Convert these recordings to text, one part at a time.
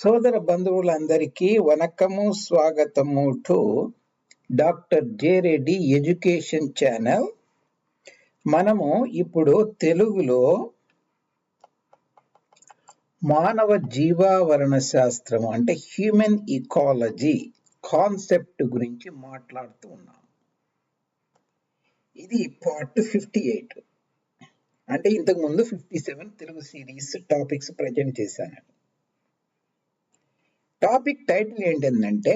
సోదర బంధువులందరికీ వనకము స్వాగతము to doctor J Reddy education channel మనము ఇప్పుడు తెలుగులో మానవ జీవావరణ శాస్త్రం అంటే హ్యూమన్ ఇకాలజీ కాన్సెప్ట్ గురించి మాట్లాడుతూ ఉన్నాం ఇది పార్ట్ ఫిఫ్టీ ఎయిట్ అంటే ఇంతకుముందు fifty seven Telugu series topics present చేశానండి టాపిక్ టైటిల్ ఏంటంటే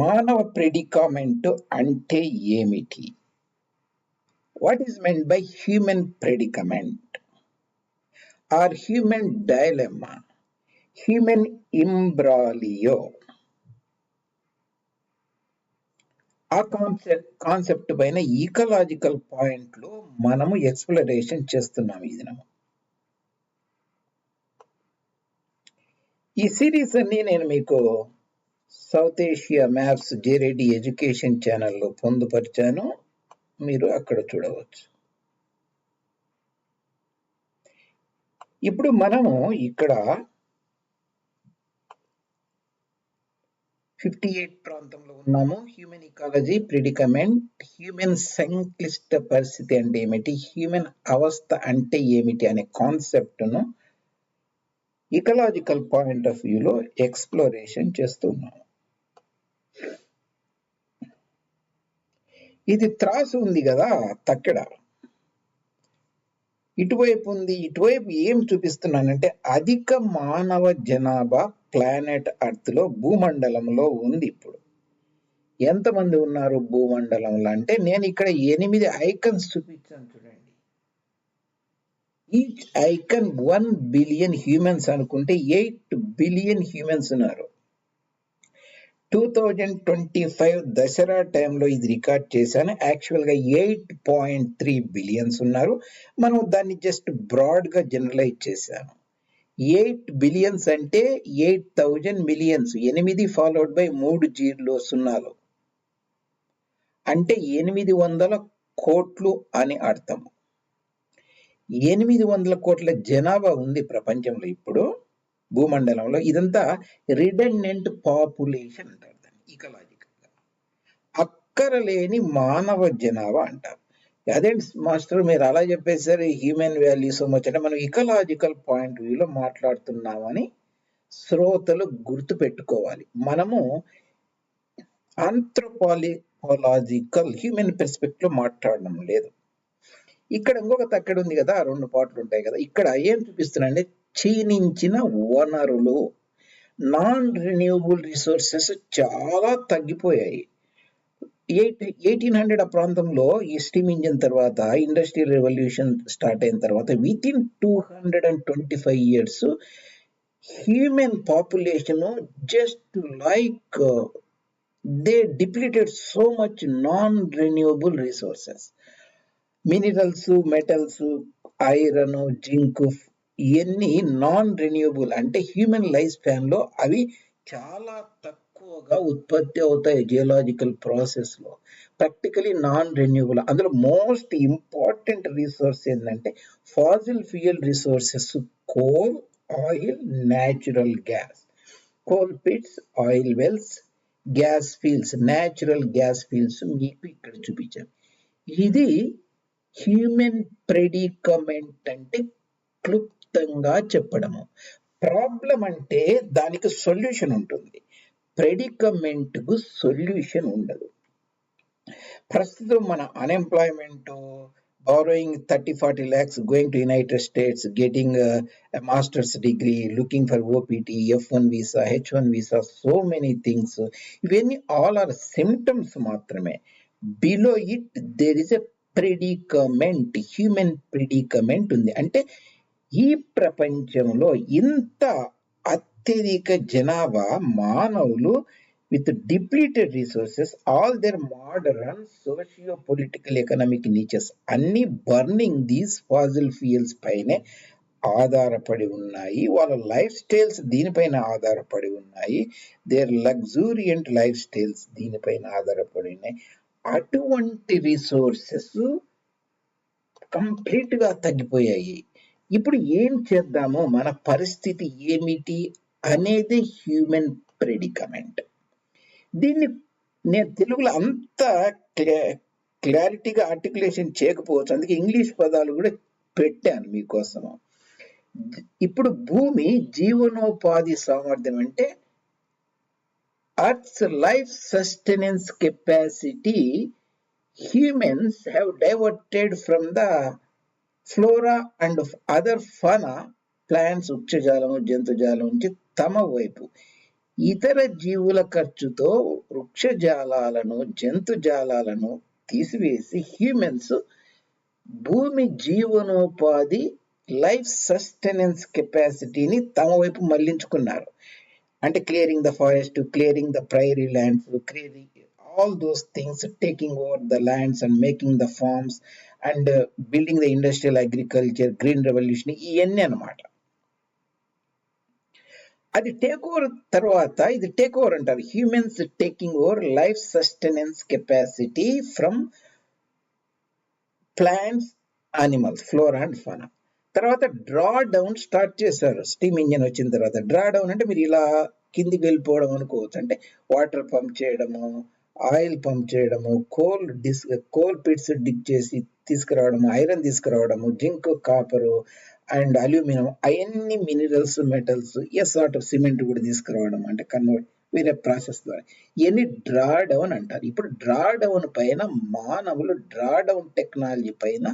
మానవ ప్రెడికామెంట్ అంటే ఏమిటి what is meant by human predicament or human dilemma human imbroglio ఆ కాన్సెప్ట్ కాన్సెప్ట్ పైన ఈకలాజికల్ పాయింట్లు మనము ఎక్స్ప్లెనేషన్ చేస్తున్నాం ఈ దినము ఈ సిరీస్ అన్ని నేను మీకు సౌత్ ఏషియా మ్యాప్స్ జేరేడి ఎడ్యుకేషన్ ఛానల్లో పొందుపరిచాను మీరు అక్కడ చూడవచ్చు ఇప్పుడు మనము ఇక్కడ ఫిఫ్టీ ఎయిట్ ప్రాంతంలో ఉన్నాము హ్యూమన్ ఇకాలజీ ప్రిడికమెంట్ హ్యూమన్ సంక్లిష్ట పరిస్థితి అంటే ఏమిటి హ్యూమన్ అవస్థ అంటే ఏమిటి అనే కాన్సెప్ట్ను ఇకలాజికల్ పాయింట్ ఆఫ్ వ్యూలో ఎక్స్ప్లోరేషన్ చేస్తున్నాం ఇది త్రాసు ఉంది కదా తక్కెడ ఇటువైపు ఉంది ఇటువైపు ఏం చూపిస్తున్నానంటే అధిక మానవ జనాభా ప్లానెట్ అర్త్లో భూమండలంలో ఉంది ఇప్పుడు ఎంతమంది ఉన్నారు భూమండలంలో అంటే నేను ఇక్కడ ఎనిమిది ఐకన్స్ చూపించాను చూడండి each icon one billion humans అనుకుంటే ఎయిట్ బిలియన్ హ్యూమన్స్ ఉన్నారు two thousand twenty five Dasara టైంలో ఇది రికార్డ్ చేశాను యాక్చువల్గా ఎయిట్ పాయింట్ త్రీ బిలియన్స్ ఉన్నారు మనం దాన్ని జస్ట్ బ్రాడ్గా జనరలైజ్ చేశాను ఎయిట్ బిలియన్స్ అంటే ఎయిట్ థౌజండ్ మిలియన్స్ ఎనిమిది ఫాలోడ్ బై మూడు జీర్లు సున్నాలు అంటే ఎనిమిది వందల కోట్లు అని అర్థము ఎనిమిది వందల కోట్ల జనాభా ఉంది ప్రపంచంలో ఇప్పుడు భూమండలంలో ఇదంతా రిడెండెంట్ పాపులేషన్ అంటారు దాన్ని ఇకలాజికల్గా అక్కరలేని మానవ జనాభా అంటారు అదే మాస్టర్ మీరు అలా చెప్పేసరి హ్యూమన్ వాల్యూస్ సో మచ్ అంటే మనం ఇకలాజికల్ పాయింట్ వ్యూలో మాట్లాడుతున్నామని శ్రోతలు గుర్తు పెట్టుకోవాలి మనము ఆంథ్రోపాలిపాలజికల్ హ్యూమన్ లో మాట్లాడడం లేదు ఇక్కడ ఇంకొక తక్కడ ఉంది కదా రెండు పాటలు ఉంటాయి కదా ఇక్కడ ఏం చూపిస్తున్నాండి క్షీణించిన వనరులు నాన్ రిన్యూవబుల్ రిసోర్సెస్ చాలా తగ్గిపోయాయి ఎయిట్ ఎయిటీన్ హండ్రెడ్ ఆ ప్రాంతంలో ఈ స్టీమ్ ఇంజిన్ తర్వాత ఇండస్ట్రియల్ రెవల్యూషన్ స్టార్ట్ అయిన తర్వాత with in two hundred and twenty five years human population just like they depleted so much non renewable resources minerals metals iron zinc ఇవన్నీ non renewable అంటే human life span లో అవి చాలా తక్కువగా ఉత్పత్తి అవుతాయి జియోలాజికల్ ప్రాసెస్ లో ప్రాక్టికలీ నాన్ రెన్యూబుల్ అందులో మోస్ట్ ఇంపార్టెంట్ రిసోర్స్ ఏంటంటే fossil fuel resources coal oil natural gas coal pits oil wells gas fields natural gas fields మీకు ఇక్కడ చూపించాను ఇది హ్యూమన్ ప్రెడికమెంట్ అంటే క్లుప్తంగా చెప్పడము ప్రాబ్లం అంటే దానికి సొల్యూషన్ ఉంటుంది ప్రెడికమెంట్కు సొల్యూషన్ ఉండదు ప్రస్తుతం మన unemployment borrowing thirty forty lakhs going to United States getting masters degree looking for OPT F one visa H one visa so many things ఇవన్నీ ఆల్ ఆర్ సిమ్టమ్స్ మాత్రమే below it there is a predicament human predicament ఉంది అంటే ఈ ప్రపంచంలో ఇంత అత్యధిక జనాభా మానవులు with depleted resources all their modern socio political economic niches అన్ని బర్నింగ్ దీస్ ఫాజిల్ ఫ్యూయల్స్ పైనే ఆధారపడి ఉన్నాయి వాళ్ళ లైఫ్ స్టైల్స్ దీనిపైన ఆధారపడి ఉన్నాయి దేర్ లగ్జూరియంట్ లైఫ్ స్టైల్స్ దీనిపైన ఆధారపడి ఉన్నాయి అటువంటి రిసోర్సెస్ కంప్లీట్గా తగ్గిపోయాయి ఇప్పుడు ఏం చేద్దామో మన పరిస్థితి ఏమిటి అనేది హ్యూమన్ ప్రెడికమెంట్ దీన్ని నేను తెలుగులో అంత క్లారిటీగా ఆర్టికులేషన్ చేయకపోవచ్చు అందుకే ఇంగ్లీష్ పదాలు కూడా పెట్టాను మీకోసము ఇప్పుడు భూమి జీవనోపాధి సామర్థ్యం అంటే Earth's life sustenance capacity, humans have diverted from the flora and other fauna plants వృక్షజాలం జంతుజాలం నుంచి తమ వైపు ఇతర జీవుల ఖర్చుతో వృక్షజాలాలను జంతుజాలాలను తీసివేసి హ్యూమెన్స్ భూమి జీవనోపాధి లైఫ్ సస్టెనెన్స్ కెపాసిటీని తమ వైపు మళ్లించుకున్నారు అంటే clearing the forest clearing the prairie lands clearing all those things taking over the lands and making the farms and building the industrial agriculture green revolution ఇవన్నీ అన్నమాట అది టేక్ ఓవర్ తర్వాత ఇది టేక్ ఓవర్ అంటారు humans taking over life sustenance capacity from plants animals flora and fauna తర్వాత draw down start చేశారు steam engine వచ్చిన తర్వాత డ్రా డౌన్ అంటే మీరు ఇలా కిందికి వెళ్ళిపోవడం అనుకోవచ్చు అంటే వాటర్ పంప్ చేయడము ఆయిల్ పంప్ చేయడము కోల్ డిస్ కోల్ పిట్స్ డిగ్ చేసి తీసుకురావడము ఐరన్ తీసుకురావడము జింక్ కాపరు అండ్ అల్యూమినియం అవన్నీ minerals metals a sort of cement కూడా తీసుకురావడం అంటే కన్వర్ట్ వేరే ప్రాసెస్ ద్వారా ఇవన్నీ డ్రా డౌన్ అంటారు ఇప్పుడు డ్రా డౌన్ పైన మానవులు డ్రా డౌన్ టెక్నాలజీ పైన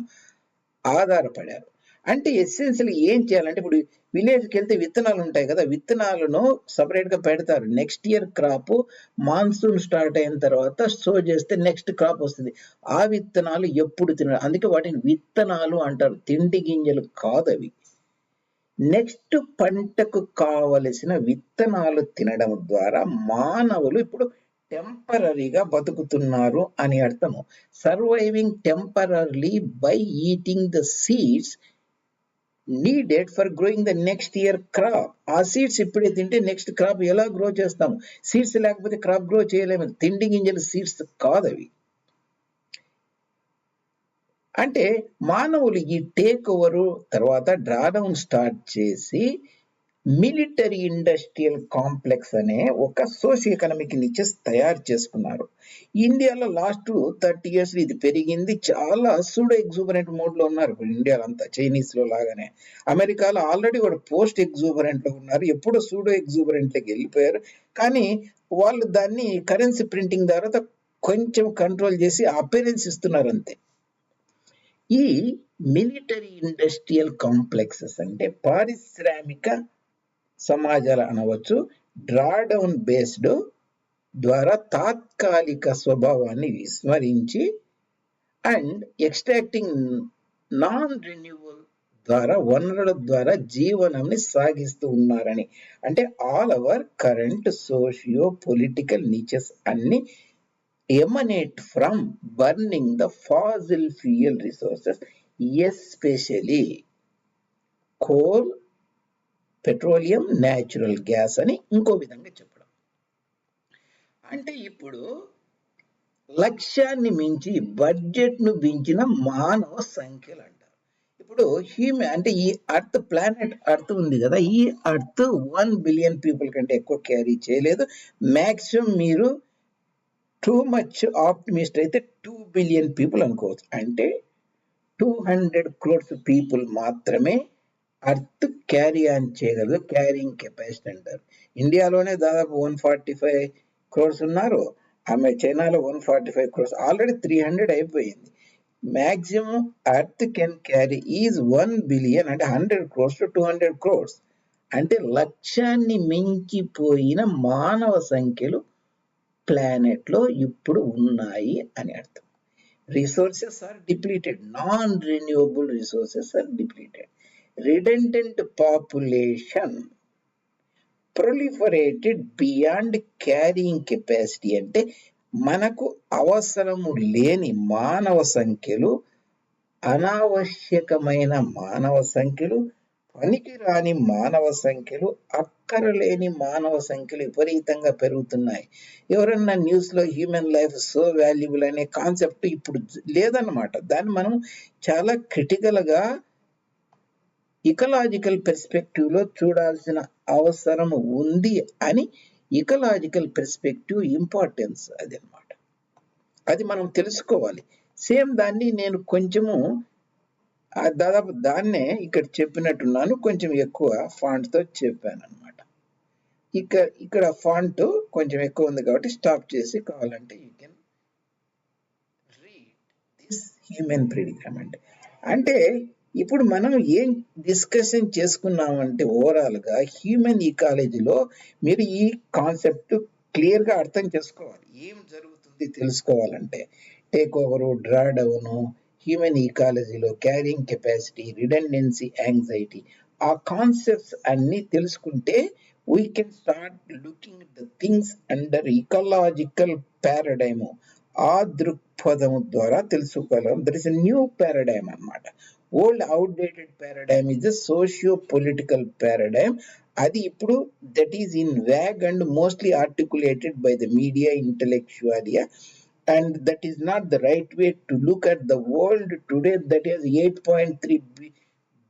ఆధారపడారు అంటే ఎస్సెన్షియల్ ఏం చేయాలంటే ఇప్పుడు విలేజ్కి వెళ్తే విత్తనాలు ఉంటాయి కదా విత్తనాలను సపరేట్గా పెడతారు next year crop monsoon start అయిన తర్వాత సో చేస్తే నెక్స్ట్ క్రాప్ వస్తుంది ఆ విత్తనాలు ఎప్పుడు తినాలి అందుకే వాటిని విత్తనాలు అంటారు తిండి గింజలు కాదు అవి నెక్స్ట్ పంటకు కావలసిన విత్తనాలు తినడం ద్వారా మానవులు ఇప్పుడు టెంపరీగా బతుకుతున్నారు అని అర్థము surviving temporary by eating the seeds needed for growing the next year crop ఆ సీడ్స్ ఇప్పుడే తింటే నెక్స్ట్ క్రాప్ ఎలా గ్రో చేస్తాము సీడ్స్ లేకపోతే క్రాప్ గ్రో చేయలేము తిండి గింజలు సీడ్స్ కాదు అవి అంటే మానవులు ఈ టేక్ ఓవర్ తర్వాత డ్రాడౌన్ స్టార్ట్ చేసి మిలిటరీ ఇండస్ట్రియల్ కాంప్లెక్స్ అనే ఒక సోషియో ఎకనామిక్ నిచెస్ తయారు చేసుకున్నారు ఇండియాలో లాస్ట్ థర్టీ ఇయర్స్ ఇది పెరిగింది చాలా సూడో ఎగ్జూబరెంట్ మోడ్లో ఉన్నారు ఇండియాలో అంతా చైనీస్లో లాగానే అమెరికాలో ఆల్రెడీ కూడా పోస్ట్ ఎగ్జూబరెంట్లో ఉన్నారు ఎప్పుడో సూడో ఎగ్జూబరెంట్లోకి వెళ్ళిపోయారు కానీ వాళ్ళు దాన్ని కరెన్సీ ప్రింటింగ్ తర్వాత కొంచెం కంట్రోల్ చేసి అపీరెన్స్ ఇస్తున్నారు అంతే ఈ మిలిటరీ ఇండస్ట్రియల్ కాంప్లెక్సెస్ అంటే పారిశ్రామిక సమాజాలు అనవచ్చు డ్రాడౌన్ బేస్డ్ ద్వారా తాత్కాలిక స్వభావాన్ని విస్మరించి అండ్ ఎక్స్ట్రాక్టింగ్ నాన్ రెన్యువల్ ద్వారా వనరుల ద్వారా జీవనంని సాగిస్తూ ఉన్నారని అంటే all our current socio political niches అన్ని emanate from burning the fossil fuel resources especially coal petroleum natural gas అని ఇంకో విధంగా చెప్పడం అంటే ఇప్పుడు లక్ష్యాన్ని మించి బడ్జెట్ను మించిన మానవ సంఖ్యలు అంటారు ఇప్పుడు హ్యూమ అంటే ఈ అర్త్ ప్లానెట్ అర్త్ ఉంది కదా ఈ అర్త్ వన్ బిలియన్ పీపుల్ కంటే ఎక్కువ క్యారీ చేయలేదు మ్యాక్సిమం మీరు టూ మచ్ ఆప్టిమిస్ట్ అయితే టూ బిలియన్ పీపుల్ అనుకోవచ్చు అంటే టూ హండ్రెడ్ క్రోడ్స్ పీపుల్ మాత్రమే అర్త్ క్యారీ ఆన్ చేయగలదు క్యారింగ్ కెపాసిటీ అంటారు ఇండియాలోనే దాదాపు వన్ ఫార్టీ ఫైవ్ క్రోర్స్ ఉన్నారు ఆమె చైనాలో one forty five crores already three hundred అయిపోయింది maximum earth can carry is one billion అంటే hundred crores to two hundred crores అంటే లక్ష్యాన్ని మించిపోయిన మానవ సంఖ్యలు ప్లానెట్లో ఇప్పుడు ఉన్నాయి అని అర్థం resources are depleted non renewable resources are depleted redundant population proliferated beyond carrying capacity అంటే మనకు అవసరము లేని మానవ సంఖ్యలు అనావశ్యకమైన మానవ సంఖ్యలు పనికిరాని మానవ సంఖ్యలు అక్కరలేని మానవ సంఖ్యలు విపరీతంగా పెరుగుతున్నాయి ఎవరన్నా న్యూస్లో హ్యూమన్ లైఫ్ సో వాల్యుబుల్ అనే కాన్సెప్ట్ ఇప్పుడు లేదన్నమాట దాన్ని మనం చాలా క్రిటికల్గా ఇకలాజికల్ పెర్స్పెక్టివ్లో చూడాల్సిన అవసరం ఉంది అని ఇకలాజికల్ పెర్స్పెక్టివ్ ఇంపార్టెన్స్ అది అనమాట అది మనం తెలుసుకోవాలి సేమ్ దాన్ని నేను కొంచెము దాదాపు దాన్నే ఇక్కడ చెప్పినట్టున్నాను కొంచెం ఎక్కువ ఫాంట్తో చెప్పాను అనమాట ఇక ఇక్కడ ఫాంట్ కొంచెం ఎక్కువ ఉంది కాబట్టి స్టాప్ చేసి కావాలంటే you can read this human predicament అంటే ఇప్పుడు మనం ఏం డిస్కషన్ చేసుకున్నామంటే ఓవరాల్గా హ్యూమన్ ఈకాలజీలో మీరు ఈ కాన్సెప్ట్ క్లియర్గా అర్థం చేసుకోవాలి ఏం జరుగుతుంది తెలుసుకోవాలంటే takeover drawdown human ఈకాలజీలో క్యారింగ్ కెపాసిటీ రిడెండెన్సీ యాంగ్జైటీ ఆ కాన్సెప్ట్స్ అన్నీ తెలుసుకుంటే we can start looking the things under ecological paradigm ఆ దృక్పథం ద్వారా తెలుసుకోగలం దర్ ఇస్ న్యూ పారాడైమ్ అనమాట old outdated paradigm is the socio-political paradigm. That is in vague and mostly articulated by the media intellectualia, and that is not the right way to look at the world today that has 8.3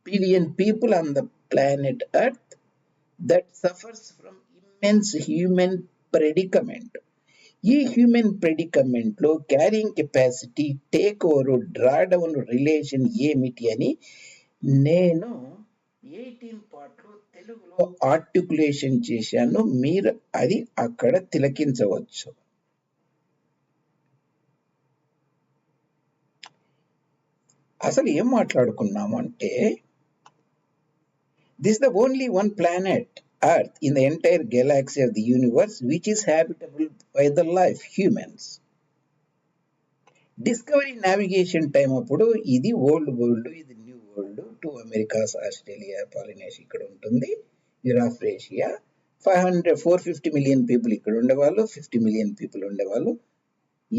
billion people on the planet Earth that suffers from immense human predicament. ఈ predicament లో carrying capacity takeover drawdown relation ఏమిటి అని నేను eighteen పార్ట్లో తెలుగులో articulation చేశాను మీరు అది అక్కడ తిలకించవచ్చు అసలు ఏం మాట్లాడుకున్నాము అంటే this the only one planet Earth in the entire galaxy of the universe, which is habitable by the life, humans. Discovery navigation time అప్పుడు ఇది ఓల్డ్ వరల్డ్ ఇది new world two Americas Australia Polynesia ఇక్కడ ఉంటుంది Eurafrasia five hundred four fifty million people ఇక్కడ ఉండేవాళ్ళు fifty million people ఉండేవాళ్ళు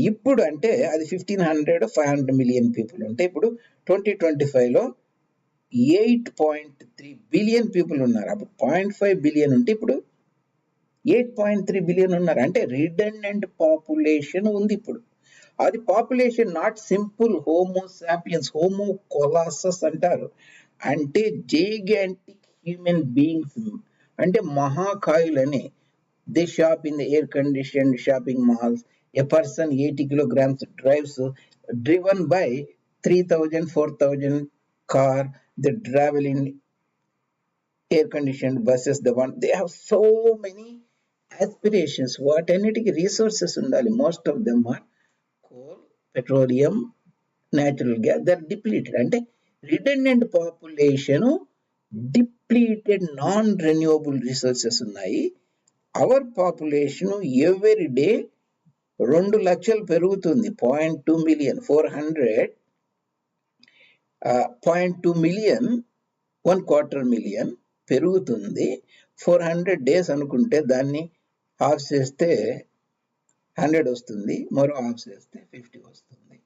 ఇప్పుడు అంటే అది fifteen hundred five hundred million people ఉంటే ఇప్పుడు ట్వంటీ ట్వంటీ ఫైవ్లో eight point three billion people ఉన్నారు అప్పుడు పాయింట్ ఫైవ్ బిలియన్ ఉంటే ఇప్పుడు ఎయిట్ పాయింట్ త్రీ బిలియన్ ఉన్నారు అంటే రిడెండెంట్ పాపులేషన్ ఉంది ఇప్పుడు అది population not simple homo sapiens homo colossus అంటారు అంటే జైగాంటిక్ హ్యూమన్ బీయింగ్స్ అంటే మహాకాయులని the shop in the air condition shopping malls a person eighty kilograms drives driven by three thousand four thousand car they travel in air conditioned buses the one they have so many aspirations వాటన్నిటికీ resources ఉండాలి most of them are coal petroleum natural gas there depleted అంటే redundant population depleted non renewable resources ఉన్నాయి our population every day రెండు లక్షలు పెరుగుతుంది point two million four hundred point two million one quarter million పెరుగుతుంది four hundred days అనుకుంటే దాన్ని of చేస్తే hundred వస్తుంది మరో ఆఫ్ చేస్తే ఫిఫ్టీ వస్తుంది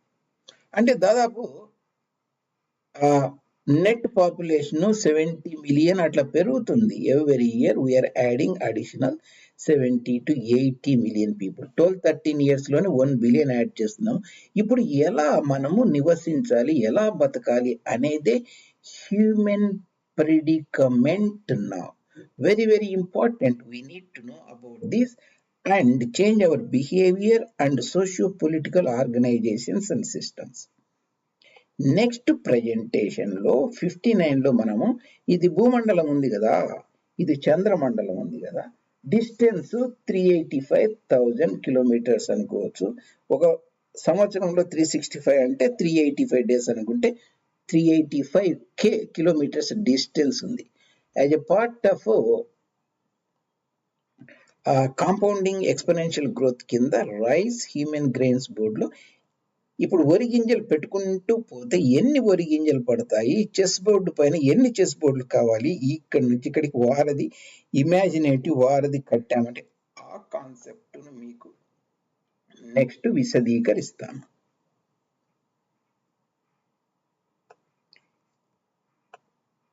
అంటే దాదాపు నెట్ పాపులేషన్ సెవెంటీ మిలియన్ అట్లా పెరుగుతుంది every year we are adding additional seventy to eighty million people twelve thirteen ఇయర్స్లోనే one billion add చేస్తున్నాం ఇప్పుడు ఎలా మనము నివసించాలి ఎలా బతకాలి అనేదే హ్యూమన్ ప్రిడికమెంట్ నా very very important we need to know about this and change our behaviour and socio political organisations and systems next ప్రజెంటేషన్లో fifty నైన్లో మనము ఇది భూమండలం ఉంది కదా ఇది చంద్రమండలం ఉంది కదా distance three eighty five thousand kilometres అనుకోవచ్చు ఒక సంవత్సరంలో త్రీ సిక్స్టీ ఫైవ్ అంటే త్రీ ఎయిటీ ఫైవ్ డేస్ అనుకుంటే three eighty five K kilometres distance ఉంది as a part of compounding exponential growth కింద రైస్ హ్యూమన్ గ్రెయిన్స్ బోర్డులో ఇప్పుడు వరి గింజలు పెట్టుకుంటూ పోతే ఎన్ని వరి గింజలు పడతాయి చెస్ బోర్డు పైన ఎన్ని చెస్ బోర్డులు కావాలి ఇక్కడ నుంచి ఇక్కడికి వారది ఇమాజినేటివ్ వారది కట్టామంటే ఆ కాన్సెప్ట్ను మీకు next విశదీకరిస్తాను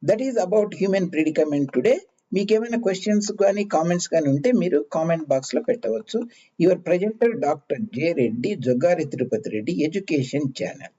that is about human predicament today మీకు ఏమైనా క్వశ్చన్స్ కానీ కామెంట్స్ కానీ ఉంటే మీరు కామెంట్ బాక్స్లో పెట్టవచ్చు your presenter doctor J Reddy Jogari Tirupati Reddy education channel